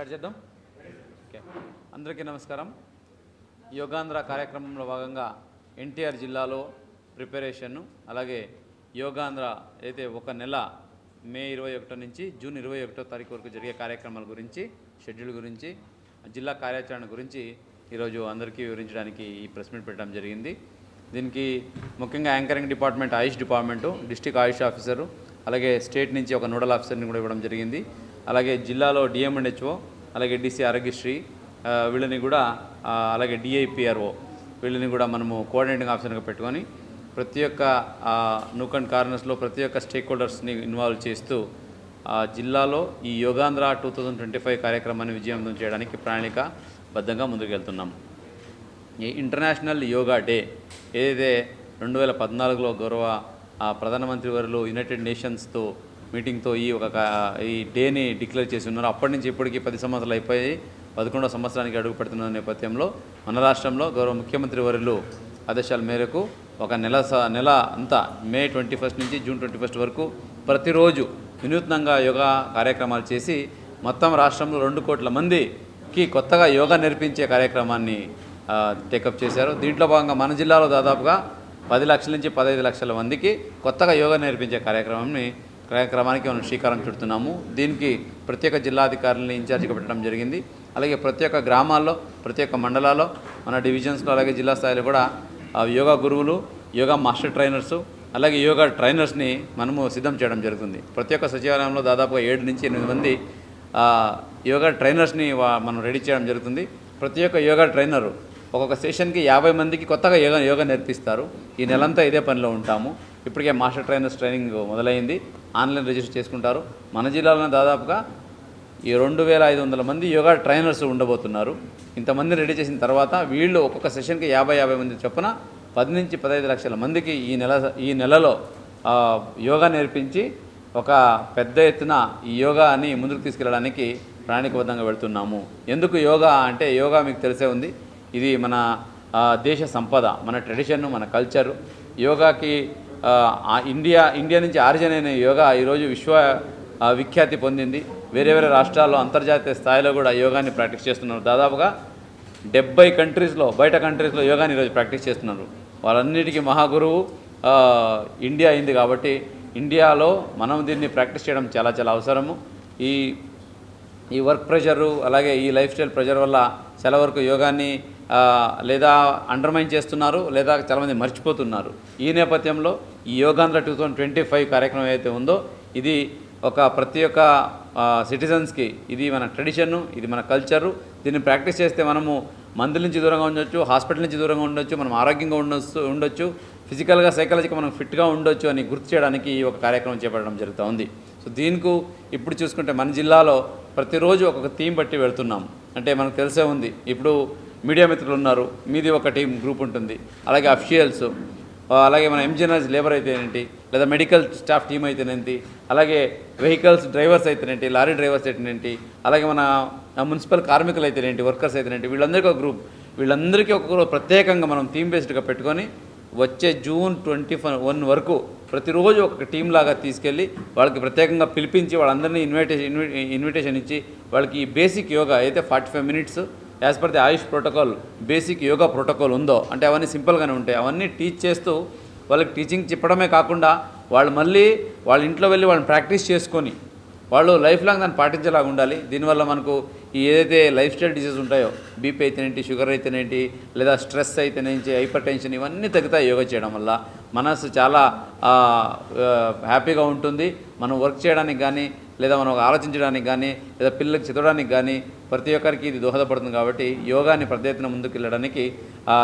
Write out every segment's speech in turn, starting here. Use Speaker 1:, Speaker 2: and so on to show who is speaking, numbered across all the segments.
Speaker 1: Start చేద్దాం. Okay. అందరికీ నమస్కారం. యోగాంధ్ర కార్యక్రమంలో భాగంగా ఎన్టీఆర్ జిల్లాలో ప్రిపరేషన్ అలాగే యోగాంధ్ర అయితే ఒక నెల మే ఇరవై ఒకటో నుంచి జూన్ ఇరవై ఒకటో తారీఖు వరకు జరిగే కార్యక్రమాల గురించి షెడ్యూల్ గురించి జిల్లా కార్యాచరణ గురించి ఈరోజు అందరికీ వివరించడానికి ఈ ప్రెస్ మీట్ పెట్టడం జరిగింది. దీనికి ముఖ్యంగా anchoring department Ayush department district Ayush officer అలాగే స్టేట్ నుంచి ఒక నోడల్ ఆఫీసర్ని కూడా ఇవ్వడం జరిగింది. అలాగే జిల్లాలో డిఎంఎన్హెచ్ఓ అలాగే డిసి ఆరోగ్యశ్రీ వీళ్ళని కూడా అలాగే డిఐపిఆర్ఓ వీళ్ళని కూడా మనము కోఆర్డినేటింగ్ ఆఫీసర్గా పెట్టుకొని ప్రతి ఒక్క నూక్ అండ్ కార్నర్స్లో ప్రతి ఒక్క స్టేక్ హోల్డర్స్ని ఇన్వాల్వ్ చేస్తూ జిల్లాలో ఈ Yogandhra two thousand twenty five కార్యక్రమాన్ని విజయవంతం చేయడానికి ప్రణాళికబద్ధంగా ముందుకెళ్తున్నాం. ఈ ఇంటర్నేషనల్ యోగా డే ఏదైతే రెండు వేల పద్నాలుగులో గౌరవ ప్రధానమంత్రి వారిలో యునైటెడ్ నేషన్స్తో మీటింగ్తో ఈ ఒక ఈ డేని డిక్లేర్ చేసి ఉన్నారు. అప్పటి నుంచి ఇప్పటికీ పది సంవత్సరాలు అయిపోయి పదకొండవ సంవత్సరానికి అడుగు పెడుతున్న నేపథ్యంలో మన రాష్ట్రంలో గౌరవ ముఖ్యమంత్రి వర్యులు ఆదేశాల మేరకు ఒక నెల స- నెల అంతా మే ట్వంటీ ఫస్ట్ నుంచి జూన్ ట్వంటీ ఫస్ట్ వరకు ప్రతిరోజు వినూత్నంగా యోగా కార్యక్రమాలు చేసి మొత్తం రాష్ట్రంలో రెండు కోట్ల మందికి కొత్తగా యోగా నేర్పించే కార్యక్రమాన్ని టేకప్ చేశారు. దీంట్లో భాగంగా మన జిల్లాలో దాదాపుగా పది లక్షల నుంచి పదహైదు లక్షల మందికి కొత్తగా యోగా నేర్పించే కార్యక్రమాన్ని కార్యక్రమానికి మనం శ్రీకారం చుడుతున్నాము. దీనికి ప్రత్యేక జిల్లాధికారులని ఇన్ఛార్జిగా పెట్టడం జరిగింది. అలాగే ప్రతి ఒక్క గ్రామాల్లో ప్రతి ఒక్క మండలాల్లో మన డివిజన్స్లో అలాగే జిల్లా స్థాయిలో కూడా యోగా గురువులు యోగా మాస్టర్ ట్రైనర్సు అలాగే యోగా ట్రైనర్స్ని మనము సిద్ధం చేయడం జరుగుతుంది. ప్రతి ఒక్క సచివాలయంలో దాదాపుగా ఏడు నుంచి ఎనిమిది మంది యోగా ట్రైనర్స్ని మనం రెడీ చేయడం జరుగుతుంది. ప్రతి ఒక్క యోగా ట్రైనరు ఒక్కొక్క సెషన్కి యాభై మందికి కొత్తగా యోగా యోగా నేర్పిస్తారు. ఈ నెలంతా ఇదే పనిలో ఉంటాము. ఇప్పటికే మాస్టర్ ట్రైనర్స్ ట్రైనింగ్ మొదలైంది. ఆన్లైన్ రిజిస్టర్ చేసుకుంటారు. మన జిల్లాలోనే దాదాపుగా ఈ రెండు వేల ఐదు వందల మంది యోగా ట్రైనర్స్ ఉండబోతున్నారు. ఇంతమంది రెడీ చేసిన తర్వాత వీళ్ళు ఒక్కొక్క సెషన్కి యాభై యాభై మంది చొప్పున పది నుంచి పదహైదు లక్షల మందికి ఈ నెల ఈ నెలలో యోగా నేర్పించి ఒక పెద్ద ఎత్తున ఈ యోగాని ముందుకు తీసుకెళ్ళడానికి ప్రాణికబద్ధంగా వెళ్తున్నాము. ఎందుకు యోగా అంటే యోగా మీకు తెలిసే ఉంది. ఇది మన దేశ సంపద మన ట్రెడిషన్ మన కల్చరు. యోగాకి ఇండియా ఇండియా నుంచి ఆరిజిన్ అయిన యోగా ఈరోజు విశ్వ విఖ్యాతి పొందింది. వేరే వేరే రాష్ట్రాల్లో అంతర్జాతీయ స్థాయిలో కూడా యోగాని ప్రాక్టీస్ చేస్తున్నారు. దాదాపుగా డెబ్బై కంట్రీస్లో బయట కంట్రీస్లో యోగాని ఈరోజు ప్రాక్టీస్ చేస్తున్నారు. వాళ్ళన్నిటికీ మహాగురువు ఇండియా అయింది కాబట్టి ఇండియాలో మనం దీన్ని ప్రాక్టీస్ చేయడం చాలా చాలా అవసరము. ఈ ఈ వర్క్ ప్రెషరు అలాగే ఈ లైఫ్ స్టైల్ ప్రెషర్ వల్ల చాలా వరకు యోగాన్ని లేదా అండర్మైన్ చేస్తున్నారు లేదా చాలామంది మర్చిపోతున్నారు. ఈ నేపథ్యంలో ఈ Yogandhra two thousand twenty five కార్యక్రమం ఏదైతే ఉందో ఇది ఒక ప్రతి ఒక్క సిటిజన్స్కి ఇది మన ట్రెడిషన్ ఇది మన కల్చరు దీన్ని ప్రాక్టీస్ చేస్తే మనము మందుల నుంచి దూరంగా ఉండొచ్చు హాస్పిటల్ నుంచి దూరంగా ఉండొచ్చు మనం ఆరోగ్యంగా ఉండొచ్చు ఉండొచ్చు ఫిజికల్గా సైకలాజికల్ మనం ఫిట్గా ఉండొచ్చు అని గుర్తు చేయడానికి ఈ ఒక కార్యక్రమం చేపట్టడం జరుగుతూ ఉంది. సో దీనికి ఇప్పుడు చూసుకుంటే మన జిల్లాలో ప్రతిరోజు ఒక థీమ్ బట్టి వెళ్తున్నాం. అంటే మనకు తెలిసే ఉంది ఇప్పుడు మీడియా మిత్రులు ఉన్నారు మీది ఒక టీం గ్రూప్ ఉంటుంది అలాగే అఫిషియల్స్ అలాగే మన ఎంజినీర్స్ లేబర్ అయితేనేంటి లేదా మెడికల్ స్టాఫ్ టీం అయితేనేంటి అలాగే వెహికల్స్ డ్రైవర్స్ అయితేనేంటి లారీ డ్రైవర్స్ అయితేనేంటి అలాగే మన మున్సిపల్ కార్మికులు అయితేనేంటి వర్కర్స్ అయితేనేంటి వీళ్ళందరికీ ఒక గ్రూప్. వీళ్ళందరికీ ఒక్కొక్కరు ప్రత్యేకంగా మనం థీమ్ బేస్డ్గా పెట్టుకొని వచ్చే జూన్ ట్వంటీ వన్ వరకు ప్రతిరోజు ఒక టీం లాగా తీసుకెళ్ళి వాళ్ళకి ప్రత్యేకంగా పిలిపించి వాళ్ళందరినీ ఇన్విటేషన్ ఇన్విటేషన్ ఇచ్చి వాళ్ళకి ఈ బేసిక్ యోగా అయితే forty five minutes as per the Ayush protocol basic yoga protocol ఉందో అంటే అవన్నీ సింపుల్గానే ఉంటాయి. అవన్నీ టీచ్ చేస్తూ వాళ్ళకి టీచింగ్ చెప్పడమే కాకుండా వాళ్ళు మళ్ళీ వాళ్ళ ఇంట్లో వెళ్ళి వాళ్ళని ప్రాక్టీస్ చేసుకొని వాళ్ళు లైఫ్ లాంగ్ దాన్ని పాటించేలాగా ఉండాలి. దీనివల్ల మనకు ఈ ఏదైతే లైఫ్ స్టైల్ డిసీజ్ ఉంటాయో బీపీ అయితేనేంటి షుగర్ అయితేనేంటి లేదా స్ట్రెస్ అయితేనేంటి హైపర్ టెన్షన్ ఇవన్నీ తగ్గుతాయి యోగా చేయడం వల్ల. మనసు చాలా హ్యాపీగా ఉంటుంది. మనం వర్క్ చేయడానికి కానీ లేదా మనం ఆలోచించడానికి కానీ లేదా పిల్లలకు చదవడానికి కానీ ప్రతి ఒక్కరికి ఇది దోహదపడుతుంది కాబట్టి యోగాని పెద్ద ఎత్తున ఆ,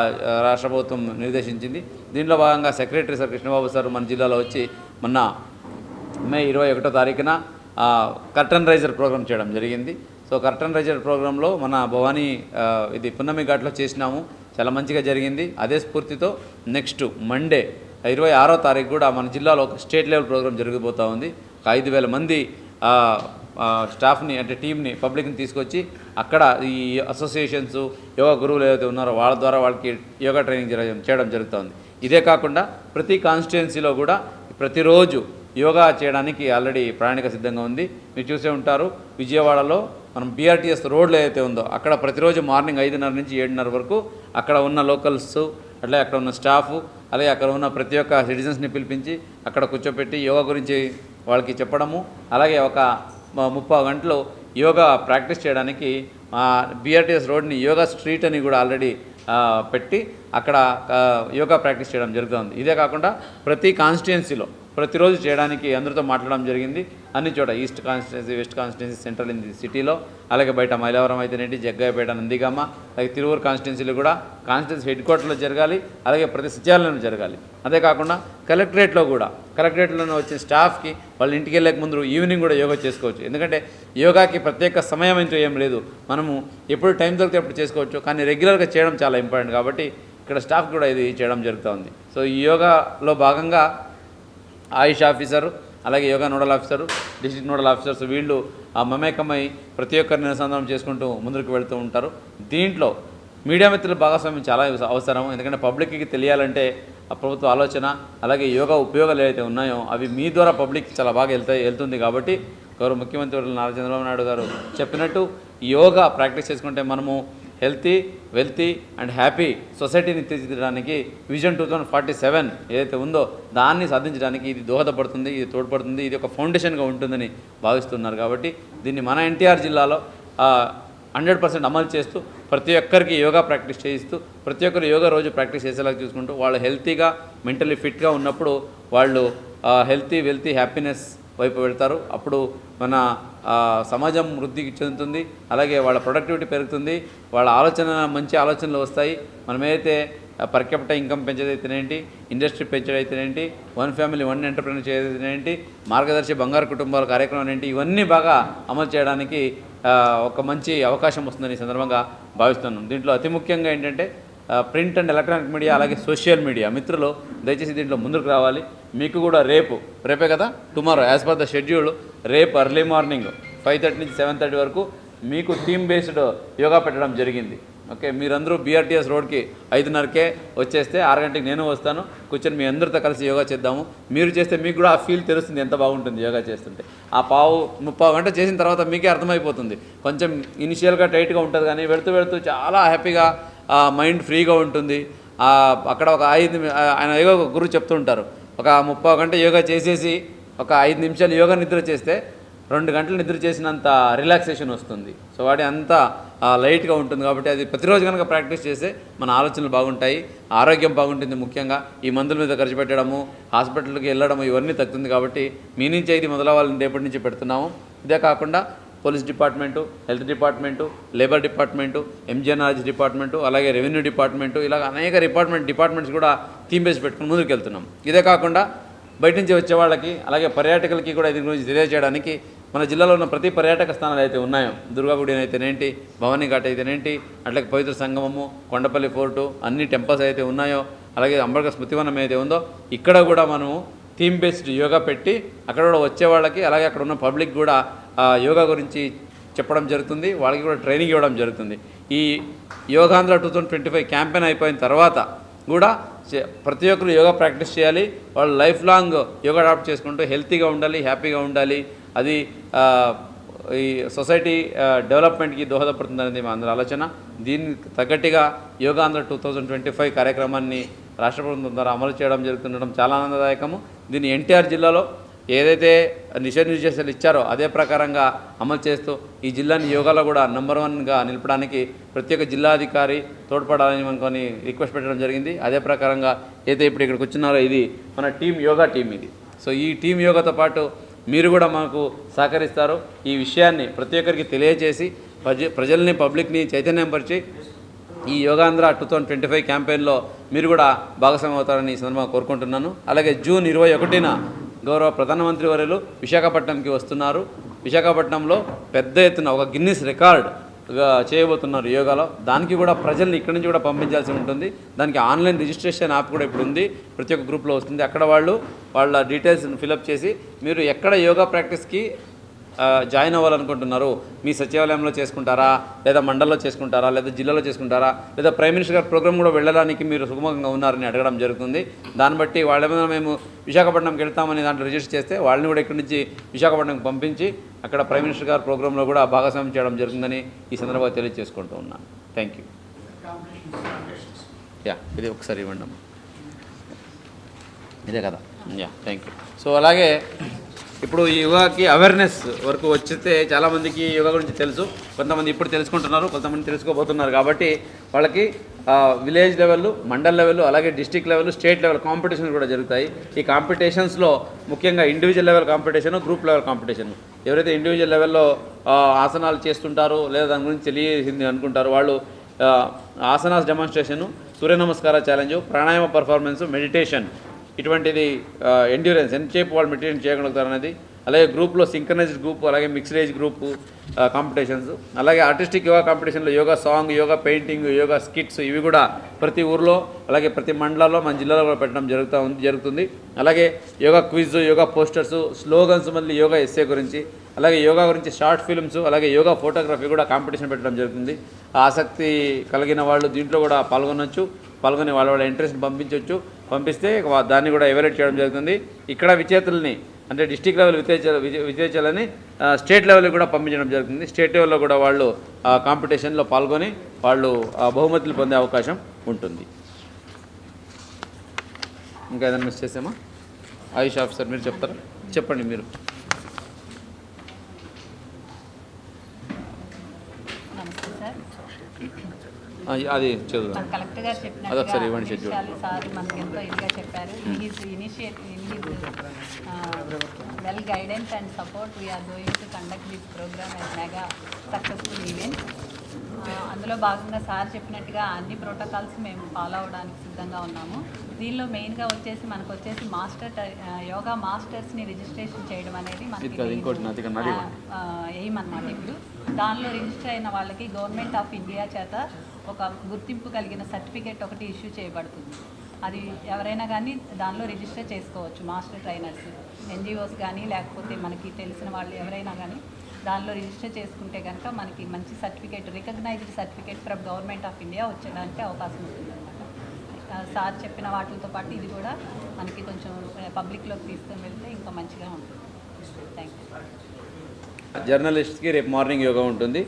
Speaker 1: రాష్ట్ర ప్రభుత్వం నిర్దేశించింది. దీనిలో భాగంగా సెక్రటరీ సార్ కృష్ణబాబు సార్ మన జిల్లాలో వచ్చి మొన్న మే ఇరవై ఒకటో తారీఖున కర్టన్ రైజర్ ప్రోగ్రామ్ చేయడం జరిగింది. సో కర్టన్ రైజర్ ప్రోగ్రాంలో మన భవానీ ఇది పున్నమి ఘాట్లో చేసినాము. చాలా మంచిగా జరిగింది. అదే స్ఫూర్తితో నెక్స్ట్ మండే ఇరవై ఆరో తారీఖు కూడా మన జిల్లాలో ఒక స్టేట్ లెవెల్ ప్రోగ్రామ్ జరగబోతూ ఉంది. ఒక ఐదు వేల మంది స్టాఫ్ని అంటే టీంని పబ్లిక్ని తీసుకొచ్చి అక్కడ ఈ అసోసియేషన్స్ యోగా గురువులు ఏదైతే ఉన్నారో వాళ్ళ ద్వారా వాళ్ళకి యోగా ట్రైనింగ్ జరగ చేయడం జరుగుతుంది. ఇదే కాకుండా ప్రతి కాన్స్టిట్యున్సీలో కూడా ప్రతిరోజు యోగా చేయడానికి ఆల్రెడీ ప్రణాళిక సిద్ధంగా ఉంది. మీరు చూసే ఉంటారు విజయవాడలో మనం బీఆర్టీఎస్ రోడ్లు ఏదైతే ఉందో అక్కడ ప్రతిరోజు మార్నింగ్ ఐదున్నర నుంచి ఏడున్నర వరకు అక్కడ ఉన్న లోకల్స్ అట్లే అక్కడ ఉన్న స్టాఫ్ అలాగే అక్కడ ఉన్న ప్రతి ఒక్క సిటిజన్స్ని పిలిపించి అక్కడ కూర్చోపెట్టి యోగా గురించి వాళ్ళకి చెప్పడము అలాగే ఒక ముప్పై గంటలు యోగా ప్రాక్టీస్ చేయడానికి బీఆర్టీఎస్ రోడ్ని యోగా స్ట్రీట్ అని కూడా ఆల్రెడీ పెట్టి అక్కడ యోగా ప్రాక్టీస్ చేయడం జరుగుతుంది. ఇదే కాకుండా ప్రతి కాన్స్టిట్యున్సీలో ప్రతిరోజు చేయడానికి అందరితో మాట్లాడడం జరిగింది. అన్ని చోట east constituency west constituency central in the సిటీలో అలాగే బయట మైలవరం అయితేనేంటి జగ్గాయపేట నందిగామ అలాగే తిరువురు కాన్స్టిట్యున్సీలు కూడా కాన్స్టిట్యున్సీ హెడ్ క్వార్టర్లో జరగాలి అలాగే ప్రతి సచివాలయంలో జరగాలి. అంతేకాకుండా కలెక్టరేట్లో కూడా కలెక్టరేట్లో వచ్చిన స్టాఫ్కి వాళ్ళ ఇంటికి వెళ్ళక ముందు ఈవినింగ్ కూడా యోగా చేసుకోవచ్చు. ఎందుకంటే యోగాకి ప్రత్యేక సమయం అంటూ ఏం లేదు. మనము ఎప్పుడు టైం దొరికితే అప్పుడు చేసుకోవచ్చు. కానీ రెగ్యులర్గా చేయడం చాలా ఇంపార్టెంట్ కాబట్టి ఇక్కడ స్టాఫ్ కూడా ఇది చేయడం జరుగుతూ ఉంది. సో ఈ యోగాలో భాగంగా ఆయుష్ ఆఫీసర్ అలాగే yoga nodal officer district nodal officers వీళ్ళు ఆ మమేకమై ప్రతి ఒక్కరిని అనుసంధానం చేసుకుంటూ ముందుకు వెళుతూ ఉంటారు. దీంట్లో మీడియా మిత్రుల భాగస్వామ్యం చాలా అవసరం ఎందుకంటే పబ్లిక్కి తెలియాలంటే ఆ ప్రభుత్వ ఆలోచన అలాగే యోగా ఉపయోగాలు ఏవైతే ఉన్నాయో అవి మీ ద్వారా పబ్లిక్ చాలా బాగా వెళ్తాయి వెళ్తుంది కాబట్టి గౌరవ ముఖ్యమంత్రి నారా చంద్రబాబు నాయుడు గారు చెప్పినట్టు యోగా ప్రాక్టీస్ చేసుకుంటే మనము హెల్తీ వెల్తీ అండ్ హ్యాపీ సొసైటీని తీర్చిదిద్దడానికి vision two thousand forty seven ఏదైతే ఉందో దాన్ని సాధించడానికి ఇది దోహదపడుతుంది ఇది తోడ్పడుతుంది ఇది ఒక ఫౌండేషన్గా ఉంటుందని భావిస్తున్నారు కాబట్టి దీన్ని మన ఎన్టీఆర్ జిల్లాలో హండ్రెడ్ పర్సెంట్ అమలు చేస్తూ ప్రతి ఒక్కరికి యోగా ప్రాక్టీస్ చేయిస్తూ ప్రతి ఒక్కరు యోగా రోజు ప్రాక్టీస్ చేసేలాగా చూసుకుంటూ వాళ్ళు హెల్తీగా మెంటలీ ఫిట్గా ఉన్నప్పుడు వాళ్ళు హెల్తీ వెల్తీ హ్యాపీనెస్ వైపు వెళ్తారు. అప్పుడు మన సమాజం వృద్ధికి చెందుతుంది. అలాగే వాళ్ళ ప్రొడక్టివిటీ పెరుగుతుంది. వాళ్ళ ఆలోచన మంచి ఆలోచనలు వస్తాయి. మనమైతే ఏదైతే పర్ ఇన్కమ్ పెంచేదైతేనేంటి ఇండస్ట్రీ పెంచేదైతేనేంటి వన్ ఫ్యామిలీ వన్ ఎంటర్ప్రీనర్ చేయదైతేనేంటి మార్గదర్శి బంగారు కుటుంబాల కార్యక్రమం ఏంటి ఇవన్నీ బాగా అమలు చేయడానికి ఒక మంచి అవకాశం వస్తుందని ఈ సందర్భంగా భావిస్తున్నాను. దీంట్లో అతి ముఖ్యంగా ఏంటంటే ప్రింట్ అండ్ ఎలక్ట్రానిక్ మీడియా అలాగే సోషల్ మీడియా మిత్రులు దయచేసి దీంట్లో ముందుకు రావాలి. మీకు కూడా రేపు రేపే కదా? Tomorrow as per the schedule రేపు ఎర్లీ మార్నింగ్ ఫైవ్ థర్టీ నుంచి సెవెన్ థర్టీ వరకు మీకు థీమ్ బేస్డ్ యోగా పెట్టడం జరిగింది. ఓకే మీరందరూ బీఆర్టీఎస్ రోడ్కి ఐదున్నరకే వచ్చేస్తే ఆరు గంటకి నేను వస్తాను. కూర్చొని మీ అందరితో కలిసి యోగా చేద్దాము. మీరు చేస్తే మీకు కూడా ఆ ఫీల్ తెలుస్తుంది ఎంత బాగుంటుంది యోగా చేస్తుంటే. ఆ పావు ముప్పావు గంట చేసిన తర్వాత మీకే అర్థమైపోతుంది. కొంచెం ఇనిషియల్గా టైట్గా ఉంటుంది కానీ వెళుతూ వెళుతూ చాలా హ్యాపీగా మైండ్ ఫ్రీగా ఉంటుంది. అక్కడ ఒక ఐదు ఆయన యోగా గురువు చెప్తూ ఉంటారు. ఒక ముప్పై గంట యోగా చేసేసి ఒక ఐదు నిమిషాలు యోగా నిద్ర చేస్తే రెండు గంటలు నిద్ర చేసినంత రిలాక్సేషన్ వస్తుంది. సో వాడి అంత లైట్గా ఉంటుంది కాబట్టి అది ప్రతిరోజు కనుక ప్రాక్టీస్ చేస్తే మన ఆలోచనలు బాగుంటాయి ఆరోగ్యం బాగుంటుంది ముఖ్యంగా. ఈ మందుల మీద ఖర్చు పెట్టడము హాస్పిటల్కి వెళ్ళడము ఇవన్నీ తగ్గుతుంది కాబట్టి మీ నుంచి ఇది మొదలవ్వాలని రేపటి నుంచి పెడుతున్నాము. ఇదే కాకుండా police department health department labour department MGNRG department అలాగే రెవెన్యూ డిపార్ట్మెంటు ఇలాగ అనేక డిపార్ట్మెంట్ డిపార్ట్మెంట్స్ కూడా థీమ్ బేస్ పెట్టుకుని ముందుకు వెళ్తున్నాం ఇదే కాకుండా బయట నుంచి వచ్చే వాళ్ళకి అలాగే పర్యాటకులకి కూడా దీని గురించి తెలియజేయడానికి మన జిల్లాలో ఉన్న ప్రతి పర్యాటక స్థానాలు అయితే ఉన్నాయో దుర్గాగుడి అయితేనేంటి భవానీ ఘాట్ అయితేనేంటి అట్లాగే పవిత్ర సంగమము కొండపల్లి ఫోర్టు అన్ని టెంపుల్స్ అయితే ఉన్నాయో అలాగే అంబర్గ స్మృతివనం ఏదైతే ఉందో ఇక్కడ కూడా మనము థీమ్ బేస్డ్ యోగా పెట్టి అక్కడ కూడా వచ్చే వాళ్ళకి అలాగే అక్కడ ఉన్న పబ్లిక్ కూడా యోగా గురించి చెప్పడం జరుగుతుంది వాళ్ళకి కూడా ట్రైనింగ్ ఇవ్వడం జరుగుతుంది. ఈ Yogandhra two thousand twenty five campaign అయిపోయిన తర్వాత కూడా ప్రతి ఒక్కరు యోగా ప్రాక్టీస్ చేయాలి. వాళ్ళు లైఫ్ లాంగ్ యోగా అడాప్ట్ చేసుకుంటూ హెల్తీగా ఉండాలి హ్యాపీగా ఉండాలి. అది ఈ సొసైటీ డెవలప్మెంట్కి దోహదపడుతుందనేది మా అందరి ఆలోచన. దీనికి తగ్గట్టుగా Yogandhra two thousand twenty five కార్యక్రమాన్ని రాష్ట్ర ప్రభుత్వం ద్వారా అమలు చేయడం జరుగుతుండడం చాలా ఆనందదాయకము. దీన్ని ఎన్టీఆర్ జిల్లాలో ఏదైతే నిషేధ నిర్దేశాలు ఇచ్చారో అదే ప్రకారంగా అమలు చేస్తూ ఈ జిల్లాని యోగాలో కూడా నెంబర్ వన్గా నిలపడానికి ప్రత్యేక జిల్లాధికారి తోడ్పడాలని మనకొని రిక్వెస్ట్ పెట్టడం జరిగింది. అదే ప్రకారంగా ఏదైతే ఇప్పుడు ఇక్కడికి వచ్చినారో ఇది మన టీం యోగా టీం ఇది. సో ఈ టీం యోగాతో పాటు మీరు కూడా మాకు సహకరిస్తారు. ఈ విషయాన్ని ప్రతి ఒక్కరికి తెలియజేసి ప్రజ ప్రజల్ని పబ్లిక్ని చైతన్యంపరిచి ఈ Yogandhra two thousand twenty five క్యాంపెయిన్లో మీరు కూడా భాగస్వామ్యం అవుతారని ఈ సందర్భంగా కోరుకుంటున్నాను. అలాగే జూన్ ఇరవై ఒకటిన గౌరవ ప్రధానమంత్రి వర్యులు విశాఖపట్నంకి వస్తున్నారు. విశాఖపట్నంలో పెద్ద ఎత్తున ఒక గిన్నిస్ రికార్డ్ చేయబోతున్నారు యోగాలో. దానికి కూడా ప్రజల్ని ఇక్కడి నుంచి కూడా పంపించాల్సి ఉంటుంది. దానికి ఆన్లైన్ రిజిస్ట్రేషన్ యాప్ కూడా ఇప్పుడు ఉంది. ప్రతి ఒక్క గ్రూప్లో వస్తుంది. అక్కడ వాళ్ళు వాళ్ళ డీటెయిల్స్ ఫిలప్ చేసి మీరు ఎక్కడ యోగా ప్రాక్టీస్కి జాయిన్ అవ్వాలనుకుంటున్నారు మీ సచివాలయంలో చేసుకుంటారా లేదా మండలంలో చేసుకుంటారా లేదా జిల్లాలో చేసుకుంటారా లేదా ప్రైమ్ మినిస్టర్ గారి ప్రోగ్రామ్ కూడా వెళ్ళడానికి మీరు సుగమంగా ఉన్నారని అడగడం జరుగుతుంది. దాన్ని బట్టి వాళ్ళేమైనా మేము విశాఖపట్నంకి వెళ్తామని దాంట్లో రిజిస్టర్ చేస్తే వాళ్ళని కూడా ఇక్కడి నుంచి విశాఖపట్నంకి పంపించి అక్కడ ప్రైమ్ మినిస్టర్ గారి ప్రోగ్రాంలో కూడా భాగస్వామ్యం చేయడం జరుగుతుందని ఈ సందర్భంగా తెలియజేసుకుంటూ ఉన్నాను. థ్యాంక్ యూ యా ఇది ఒకసారి ఇవ్వండి ఇదే కదా. యా థ్యాంక్ యూ సో అలాగే ఇప్పుడు ఈ యోగాకి అవేర్నెస్ వరకు వచ్చితే చాలామందికి యోగా గురించి తెలుసు. కొంతమంది ఇప్పుడు తెలుసుకుంటున్నారు కొంతమంది తెలుసుకోబోతున్నారు. కాబట్టి వాళ్ళకి విలేజ్ లెవెల్ మండల్ లెవెల్ అలాగే district level state level competitions కూడా జరుగుతాయి. ఈ కాంపిటీషన్స్లో ముఖ్యంగా individual level competition group level competition ఎవరైతే ఇండివిజువల్ లెవెల్లో ఆసనాలు చేస్తుంటారో లేదా దాని గురించి తెలియసింది అనుకుంటారు వాళ్ళు asanas demonstration Surya Namaskar challenge pranayama performance meditation ఇటువంటిది ఎండ్యూరెన్స్ ఎంతసేపు వాళ్ళు మెయింటైన్ చేయగలుగుతారు అనేది అలాగే గ్రూప్లో సింక్రనైజ్డ్ గ్రూప్ అలాగే మిక్స్డ్ ఏజ్ గ్రూప్ కాంపిటీషన్స్ అలాగే ఆర్టిస్టిక్ యోగా కాంపిటీషన్లో yoga song yoga painting yoga skits ఇవి కూడా ప్రతి ఊర్లో అలాగే ప్రతి మండలాల్లో మన జిల్లాలో కూడా పెట్టడం జరుగుతూ ఉంది జరుగుతుంది. అలాగే yoga quiz yoga posters slogans మళ్ళీ యోగా ఎస్ఏ గురించి అలాగే యోగా గురించి షార్ట్ ఫిల్మ్స్ అలాగే యోగా ఫోటోగ్రఫీ కూడా కాంపిటీషన్ పెట్టడం జరుగుతుంది. ఆసక్తి కలిగిన వాళ్ళు దీంట్లో కూడా పాల్గొనవచ్చు పాల్గొని వాళ్ళ వాళ్ళ ఇంట్రెస్ట్ పంపించవచ్చు పంపిస్తే దాన్ని కూడా ఎవరేట్ చేయడం జరుగుతుంది. ఇక్కడ విచేతల్ని అంటే డిస్టిక్ లెవెల్ విజేత విజేతలని స్టేట్ లెవెల్ కూడా పంపించడం జరుగుతుంది స్టేట్ లెవెల్లో కూడా వాళ్ళు ఆ కాంపిటీషన్లో పాల్గొని వాళ్ళు బహుమతులు పొందే అవకాశం ఉంటుంది. ఇంకా ఏదైనా మిస్ చేసామా? ఆయుష్ ఆఫీసర్ మీరు చెప్తారా? చెప్పండి మీరు
Speaker 2: నమస్తే సార్
Speaker 1: ఆ, అది చదువు
Speaker 2: కలెక్టర్ గారు
Speaker 1: అదొకసారి ఇవ్వండి.
Speaker 2: విషయాలు సార్ మనకి ఎంతో ఇదిగా చెప్పారు. Well guidance and support we're going to conduct this programme and mega successful event అందులో భాగంగా సార్ చెప్పినట్టుగా అన్ని ప్రోటోకాల్స్ మేము ఫాలో అవడానికి సిద్ధంగా ఉన్నాము. దీనిలో మెయిన్గా వచ్చేసి మనకు వచ్చేసి మాస్టర్ యోగా మాస్టర్స్ని రిజిస్ట్రేషన్ చేయడం అనేది
Speaker 1: నాది
Speaker 2: ఎయిమ్ అనమాట ఇప్పుడు. దానిలో రిజిస్టర్ అయిన వాళ్ళకి గవర్నమెంట్ ఆఫ్ ఇండియా చేత ఒక గుర్తింపు కలిగిన సర్టిఫికేట్ ఒకటి ఇష్యూ చేయబడుతుంది. అది ఎవరైనా కానీ దానిలో రిజిస్టర్ చేసుకోవచ్చు మాస్టర్ ట్రైనర్స్ ఎన్జిఓస్ కానీ లేకపోతే మనకి తెలిసిన వాళ్ళు ఎవరైనా కానీ దానిలో రిజిస్టర్ చేసుకుంటే కనుక మనకి మంచి certificate recognised certificate from government of India వచ్చేదానికి అవకాశం ఉంటుంది. సార్ చెప్పిన వాటితో పాటు ఇది కూడా మనకి కొంచెం పబ్లిక్లోకి తీసుకొని వెళ్తే ఇంకా మంచిగా ఉంటుంది. థ్యాంక్ యూ
Speaker 1: జర్నలిస్ట్కి రేపు మార్నింగ్ యోగా ఉంటుంది.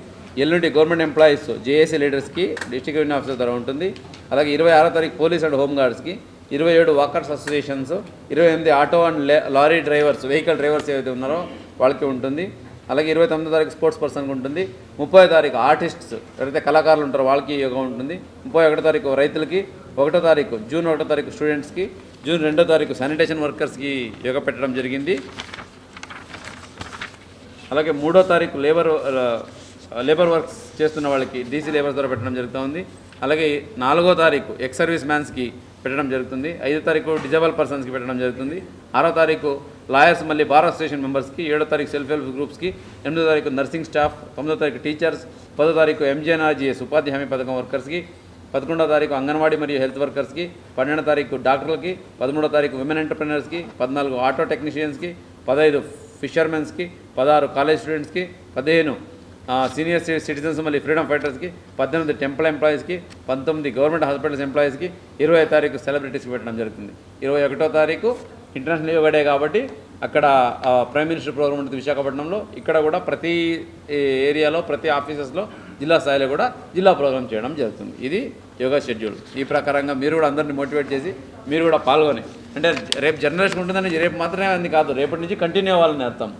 Speaker 1: ఎల్లుండి గవర్నమెంట్ ఎంప్లాయీస్ జేఏసీ లీడర్స్కి డిస్ట్రిక్ట్ రెవెన్యూ ఆఫీసర్ ద్వారా ఉంటుంది. అలాగే ఇరవై ఆరో తారీఖు పోలీస్ అండ్ హోమ్ గార్డ్స్కి ఇరవై ఏడు వాకర్స్ అసోసియేషన్స్ ఇరవై ఎనిమిది auto and lorry drivers vehicle drivers ఏవైతే ఉన్నారో వాళ్ళకి ఉంటుంది. అలాగే ఇరవై తొమ్మిదో తారీఖు స్పోర్ట్స్ పర్సన్కి ఉంటుంది. ముప్పై తారీఖు ఆర్టిస్ట్స్ ఎవరైతే కళాకారులు ఉంటారో వాళ్ళకి యోగా ఉంటుంది. ముప్పై ఒకటో తారీఖు రైతులకి ఒకటో తారీఖు జూన్ ఒకటో తారీఖు స్టూడెంట్స్కి జూన్ రెండో తారీఖు శానిటేషన్ వర్కర్స్కి యోగా పెట్టడం జరిగింది. అలాగే మూడో తారీఖు లేబర్ లేబర్ వర్క్స్ చేస్తున్న వాళ్ళకి డీసీ లేబర్స్ ద్వారా పెట్టడం జరుగుతూ ఉంది. అలాగే నాలుగో తారీఖు ఎక్స్ సర్వీస్ మ్యాన్స్కి పెట్టడం జరుగుతుంది. ఐదో తారీఖు డిజబుల్ పర్సన్స్కి పెట్టడం జరుగుతుంది. ఆరో తారీఖు లాయర్స్ మళ్ళీ బార్ అసోసియేషన్ మెంబర్స్కి ఏడో తారీఖు సెల్ఫ్ హెల్ప్ గ్రూప్స్కి ఎనిమిదో తారీఖు నర్సింగ్ స్టాఫ్ తొమ్మిదో తారీఖు టీచర్స్ పదో తారీఖు ఎంజేఎన్ఆర్జీఎస్ ఉపాధి హామీ పథకం వర్కర్స్కి పదకొండో తారీఖు అంగన్వాడీ మరియు హెల్త్ వర్కర్స్కి పన్నెండో తారీఖు డాక్టర్లకి పదమూడో తారీఖు విమెన్ ఎంటర్ప్రినర్స్కి పద్నాలుగు ఆటో టెక్నీషియన్స్కి పదహైదు ఫిషర్మెన్స్కి పదహారు కాలేజ్ స్టూడెంట్స్కి పదిహేను సీనియర్ సి- సిటిజన్స్ మళ్ళీ ఫ్రీడమ్ ఫైటర్స్కి పద్దెనిమిది టెంపుల్ ఎంప్లాయీస్కి పంతొమ్మిది గవర్నమెంట్ హాస్పిటల్స్ ఎంప్లాయీస్కి ఇరవై తారీఖు సెలబ్రిటీస్కి పెట్టడం జరుగుతుంది. ఇరవై ఒకటో తారీఖు ఇంటర్నేషనల్ యోగా డే కాబట్టి అక్కడ ప్రైమ్ మినిస్టర్ ప్రోగ్రామ్ ఉంటుంది విశాఖపట్నంలో. ఇక్కడ కూడా ప్రతి ఏరియాలో ప్రతి ఆఫీసెస్లో జిల్లా స్థాయిలో కూడా జిల్లా ప్రోగ్రామ్ చేయడం జరుగుతుంది. ఇది యోగా షెడ్యూల్ ఈ ప్రకారంగా మీరు కూడా అందరిని మోటివేట్ చేసి మీరు కూడా పాల్గొని అంటే రేపు జనరేషన్ ఉంటుందని రేపు మాత్రమే అది కాదు రేపటి నుంచి కంటిన్యూ అవ్వాలని అర్థం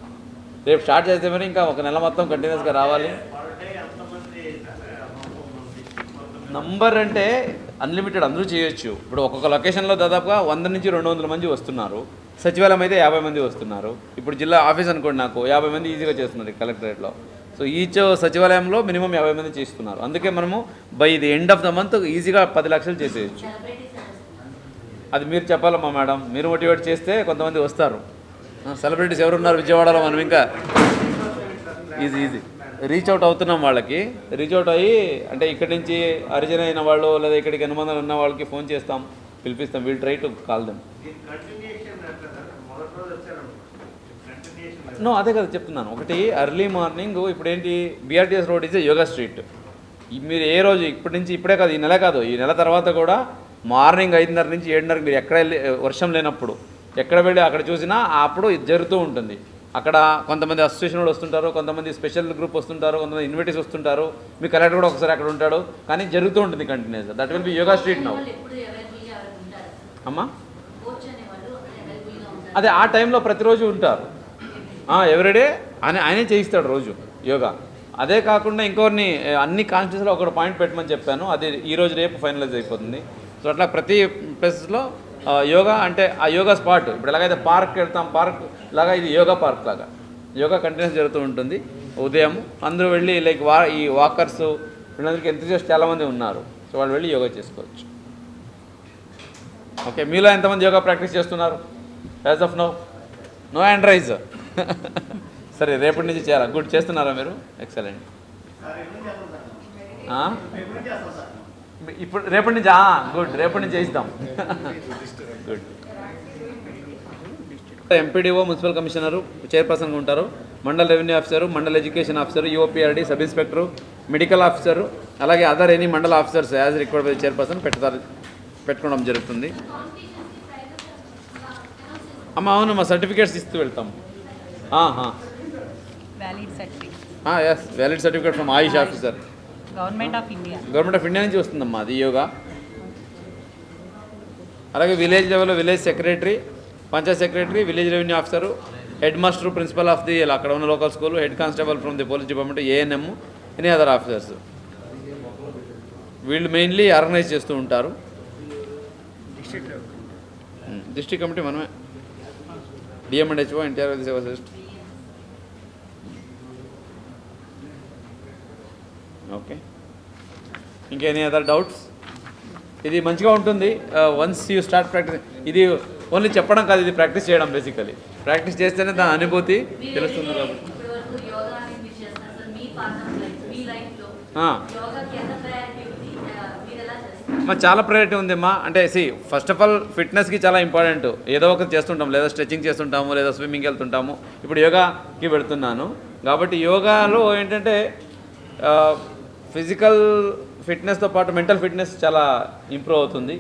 Speaker 1: రేపు స్టార్ట్ చేస్తే మరి ఇంకా ఒక నెల మొత్తం కంటిన్యూస్గా రావాలి. నంబర్ అంటే అన్లిమిటెడ్ అందరూ చేయొచ్చు. ఇప్పుడు ఒక్కొక్క లొకేషన్లో దాదాపుగా వంద నుంచి రెండు వందల మంది వస్తున్నారు. సచివాలయం అయితే యాభై మంది వస్తున్నారు. ఇప్పుడు జిల్లా ఆఫీస్ అనుకోండి నాకు యాభై మంది ఈజీగా చేస్తున్నారు కలెక్టరేట్లో సో ఈచ్ సచివాలయంలో మినిమం యాభై మంది చేస్తున్నారు. అందుకే మనము by the end of the month ఈజీగా పది లక్షలు చేసేయచ్చు. అది మీరు చెప్పాలమ్మా మేడం. మీరు మోటివేట్ చేస్తే కొంతమంది వస్తారు. సెలబ్రిటీస్ ఎవరున్నారు విజయవాడలో మనం ఇంకా? ఈజీ ఈజీ రీచ్ అవుట్ అవుతున్నాం వాళ్ళకి. రీచ్ అవుట్ అయ్యి అంటే ఇక్కడి నుంచి అరిజిన్ అయిన వాళ్ళు లేదా ఇక్కడికి అనుబంధం ఉన్న వాళ్ళకి ఫోన్ చేస్తాం పిలిపిస్తాం. We'll try to call them no అదే కదా చెప్తున్నాను. ఒకటి ఎర్లీ మార్నింగ్ ఇప్పుడు ఏంటి? BRTS road is yoga street మీరు ఏ రోజు ఇప్పటి నుంచి ఇప్పుడే కాదు ఈ నెల కాదు ఈ నెల తర్వాత కూడా మార్నింగ్ ఐదున్నర నుంచి ఏడున్నర మీరు ఎక్కడ వెళ్ళి వర్షం లేనప్పుడు ఎక్కడ వెళ్ళి అక్కడ చూసినా అప్పుడు ఇది జరుగుతూ ఉంటుంది. అక్కడ కొంతమంది అసోసియేషన్ వాళ్ళు వస్తుంటారు కొంతమంది స్పెషల్ గ్రూప్ వస్తుంటారు కొంతమంది ఇన్విటీస్ వస్తుంటారు. మీ కలెక్టర్ కూడా ఒకసారి అక్కడ ఉంటాడు. కానీ జరుగుతూ ఉంటుంది continuous that will be yoga street now అమ్మా? అదే ఆ టైంలో ప్రతిరోజు ఉంటారు. ఎవ్రీడే ఆయన ఆయనే చేయిస్తాడు రోజు యోగా. అదే కాకుండా ఇంకొకరిని ఏ, అన్ని కాన్స్టిట్యూన్స్లో ఒక పాయింట్ పెట్టమని చెప్పాను. అది ఈ రోజు రేపు ఫైనలైజ్ అయిపోతుంది. సో అట్లా ప్రతి ప్లేసెస్లో యోగా అంటే ఆ యోగా స్పాట్. ఇప్పుడు ఎలాగైతే పార్క్ వెళ్తాం పార్క్ లాగా ఇది యోగా పార్క్ లాగా. యోగా కంటిన్యూస్ జరుగుతూ ఉంటుంది. ఉదయం అందరూ వెళ్ళి లైక్ వా ఈ వాకర్స్ వీళ్ళందరికీ ఎంతజిస్ట్ చాలామంది ఉన్నారు. సో వాళ్ళు వెళ్ళి యోగా చేసుకోవచ్చు. ఓకే మీలో ఎంతమంది యోగా ప్రాక్టీస్ చేస్తున్నారు? As of no? No hand raise. సరే రేపటి నుంచి చేయాలా? గుడ్ చేస్తున్నారా మీరు? ఎక్సలెంట్. ఇప్పుడు రేపటి నుంచి గుడ్ రేపటి నుంచి చేయిస్తాం గుడ్ ఎంపీడీఓ మున్సిపల్ కమిషనరు చైర్పర్సన్గా ఉంటారు. Mandal revenue officer mandal education officer EOPRD sub inspector medical officer అలాగే other any mandal officers as required by chairperson పెట్టుతారు పెట్టుకోవడం జరుగుతుంది. అమ్మ అవును మా సర్టిఫికేట్స్ ఇస్తూ వెళ్తాం. Yes valid certificate from Ayush officer
Speaker 2: government of India.
Speaker 1: Government of India నుంచి వస్తుందమ్మా అది యోగా. అలాగే విలేజ్ లెవెల్లో village secretary panchayat secretary village revenue officer head master principal of the అక్కడ ఉన్న local school head constable from the police department ANM any other officers. వీళ్ళు mainly organise చేస్తూ ఉంటారు. డిస్ట్రిక్ట్ కమిటీ మనమే. డిఎం హెచ్ఓ ఎన్టీఆర్ సేవా system okay. ఇంకెనీ other doubts ఇది మంచిగా ఉంటుంది. వన్స్ యూ స్టార్ట్ ప్రాక్టీస్ ఇది ఓన్లీ చెప్పడం కాదు ఇది ప్రాక్టీస్ చేయడం బేసికలీ ప్రాక్టీస్ చేస్తేనే దాని అనుభూతి తెలుస్తుంది కాబట్టి.
Speaker 3: మీ మా
Speaker 1: చాలా ప్రయారిటీ ఉందమ్మా. అంటే సి ఫస్ట్ ఆఫ్ ఆల్ ఫిట్నెస్కి చాలా ఇంపార్టెంట్ ఏదో ఒకటి చేస్తుంటాం లేదా స్ట్రెచింగ్ చేస్తుంటాము లేదా స్విమ్మింగ్ వెళ్తుంటాము. ఇప్పుడు యోగాకి పెడుతున్నాను కాబట్టి యోగాలో ఏంటంటే ఫిజికల్ ఫిట్నెస్తో పాటు మెంటల్ ఫిట్నెస్ చాలా ఇంప్రూవ్ అవుతుంది.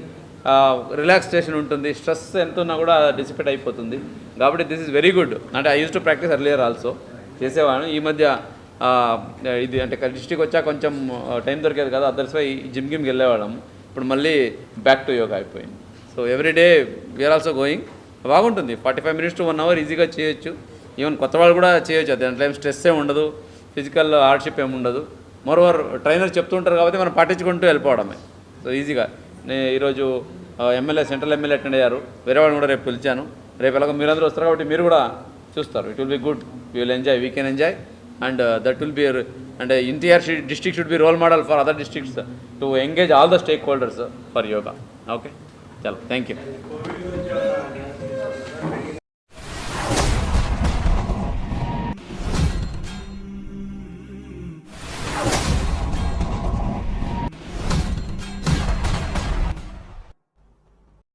Speaker 1: రిలాక్సేషన్ ఉంటుంది. స్ట్రెస్ ఎంత ఉన్నా కూడా డిసిపేట్ అయిపోతుంది. కాబట్టి దిస్ ఇస్ వెరీ గుడ్. అంటే I use to practice earlier also చేసేవాడు ఈ మధ్య ఇది అంటే డిస్ట్రిక్ట్ వచ్చా కొంచెం టైం దొరికేది కదా. అదర్స్ వై జిమ్ గిమ్కి వెళ్ళేవాళ్ళం. ఇప్పుడు మళ్ళీ బ్యాక్ టు యోగా అయిపోయింది. So everyday we're also going. బాగుంటుంది. Forty five minutes to one hour ఈజీగా చేయొచ్చు. ఈవెన్ కొత్త వాళ్ళు కూడా చేయొచ్చు. అది దాంట్లో ఏం స్ట్రెస్ ఏమి ఉండదు. ఫిజికల్ హార్డ్షిప్ ఏమి ఉండదు. మరోవర్ ట్రైనర్ చెప్తుంటారు కాబట్టి మనం పట్టించుకుంటూ వెళ్ళిపోవడమే. సో ఈజీగా. నేను ఈరోజు ఎమ్మెల్యే సెంట్రల్ ఎమ్మెల్యే అటెండ్ అయ్యారు. వేరే వాళ్ళని కూడా రేపు పిలిచాను. రేపు ఎలాగో మీరందరూ వస్తారు కాబట్టి మీరు కూడా చూస్తారు. It will be good you will enjoy we can enjoy and that will be and NTR district should be role model for other districts to engage all the stakeholders for yoga okay చలో thank you